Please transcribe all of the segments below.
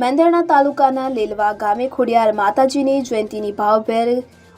મેંદરણા તાલુકાના લીલવા ગામે ખોડિયાર માતાજીની જયંતીની ભાવભેર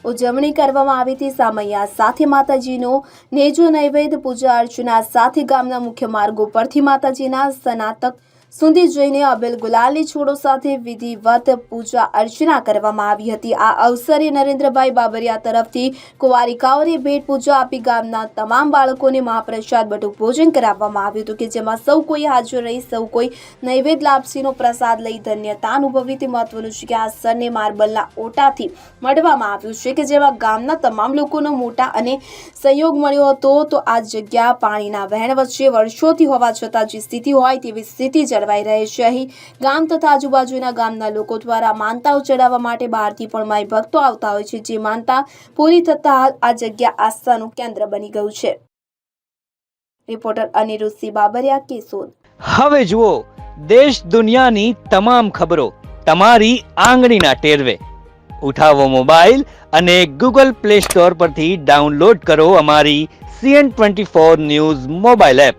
ઉજવણી કરવામાં આવી હતી. સામૈયા સાથે માતાજીનો નેજો નૈવેદ્ય, પૂજા અર્ચના સાથે ગામના મુખ્ય માર્ગો પરથી માતાજીના સ્નાતક સુધી જઈને અબેલ ગુલાલની છોડો સાથે વિધિવત પૂજા અર્ચના કરવામાં આવી હતી. આ અવસરે નરેન્દ્રભાઈ બાબરિયા તરફથી કુંવારિકાઓને ભેટ પૂજા આપી ગામના તમામ બાળકોને મહાપ્રસાદ બટુક ભોજન કરાવવામાં આવ્યું હતું કે જેમાં સૌ કોઈ હાજર રહી, સૌ કોઈ નૈવેદ્ય લાપસીનો પ્રસાદ લઈ ધન્યતા અનુભવી તે મહત્વનું છે કે આ સરને માર્બલના ઓટાથી મળવામાં આવ્યું છે કે જેમાં ગામના તમામ લોકોનો મોટા અને સંયોગ મળ્યો હતો. તો આ જગ્યા પાણીના વહેણ વચ્ચે વર્ષોથી હોવા છતાં જે સ્થિતિ હોય તેવી સ્થિતિ જળવાઈ રહે છે. અહીં ગામ તથા આજુબાજુના ગામના લોકો દ્વારા માનતાઓ ચડાવવા માટે બહારથી પણ માઈ ભક્તો આવતા હોય છે, જે માનતા પૂરી થતા આ જગ્યા આસ્થાનું કેન્દ્ર બની ગયું છે. રિપોર્ટર અનિરુદ્ધસિંહ બાબરિયા, કેશોદ. હવે જુઓ, દેશ દુનિયાની તમામ ખબરો તમારી આંગળીના ટેરવે. ઉઠાવો મોબાઈલ અને ગૂગલ પ્લે સ્ટોર પરથી ડાઉનલોડ કરો અમારી CN twenty four news mobile app.